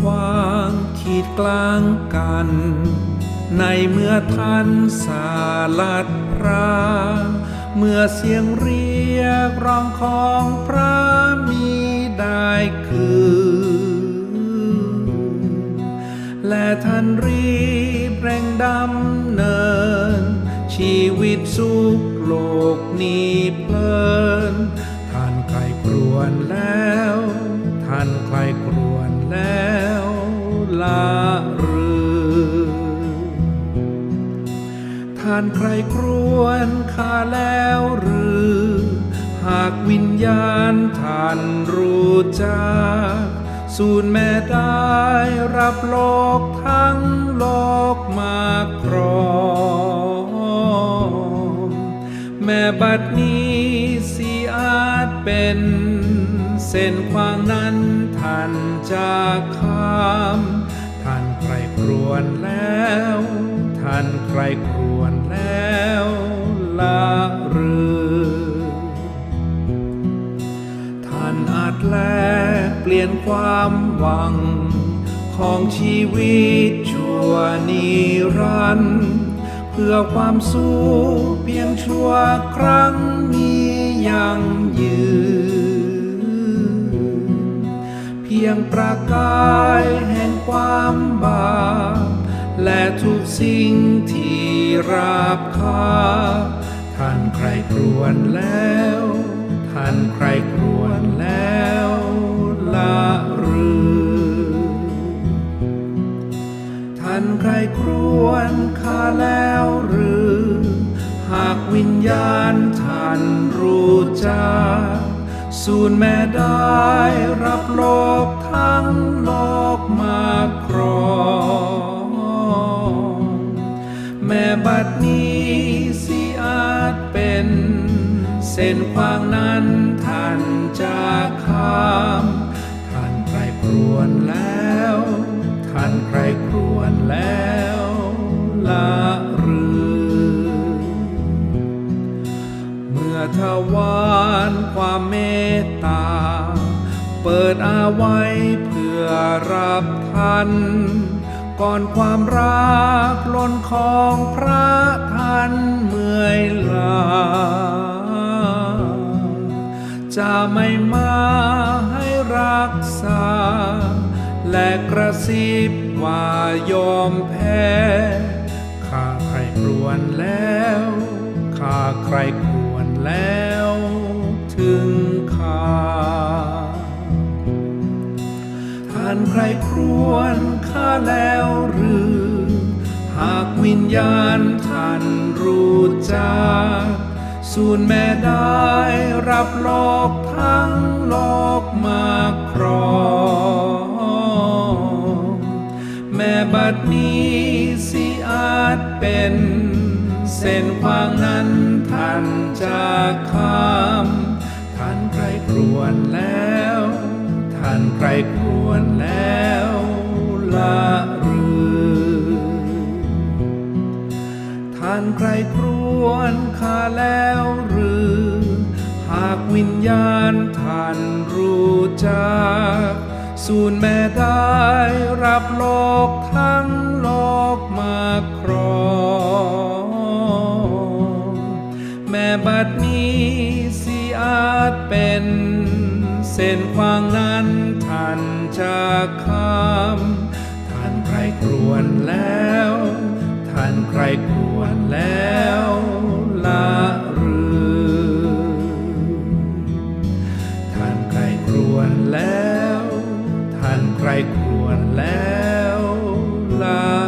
ขวางขีดกลางกัน ในเมื่อท่านสาลัดพระเมื่อเสียงเรียกร้องของพระมีได้คือ และท่านรีบเร่งดำเนิน ชีวิตสุขโลกนี้เพลิานใครครวญข้าแล้วหรือ หากวิญญาณท่านรู้จักสูญแม่ได้รับโลกทั้งโลกมาครองแม่บัดนี้สิอาจเป็น เส้นขวางนั้นท่านจากข้าม ท่านใครครวญแล้ว ท่านใครครวญแล้วละเรือท่านอาจแลกเปลี่ยนความหวัง ของชีวิตชั่วนิรันดร์เพื่อความสุขเพียงชั่วครั้งมียังยืน เพียงประกายแห่งความบาป ทุกสิ่งที่ราบคาท่านใครครวญแล้ว ท่านใครครวญแล้วละหรือท่านใครครวญข้าแล้วหรือ หากวิญญาณท่านรู้จักสูญแม่ได้รับโลกทั้งโลกมาครอง แม่บัดนี้สิอาจเป็น เส้นขวางนั้นท่านจะข้าม ท่านใครครวญแล้ว ท่านใครครวญแล้วละหรือเมื่อทวารความเมตตา เปิดอาไว้เพื่อรับท่าน ก่อนความรักล้นของพระท่านเมื่อยลา จะไม่มาให้รักษา และกระซิบว่ายอมแพ้ ข้าใครรวนแล้วานใครครวญข้าแล้วหรือ หากวิญญาณท่านรู้จักสูญแม่ได้รับโลกทั้งโลกมาครองแม่บัดนี้สิอาจเป็น เส้นขวางนั้นท่านจะข้าม ท่านใครครวญแล้ว ทานใครครวญแล้วละหรือท่านใครครวญข้าแล้วหรือ หากวิญญาณท่านรู้จักสูญแม่ได้รับโลกทั้งโลกมาครองแม่บัดนี้สิอาจเป็น เส้นขวางนั้นท่านจะข้ามท่านใครครวญแล้ว ท่านใครครวญแล้วละหรือท่านใครครวญแล้ว ท่านใครครวญแล้วละ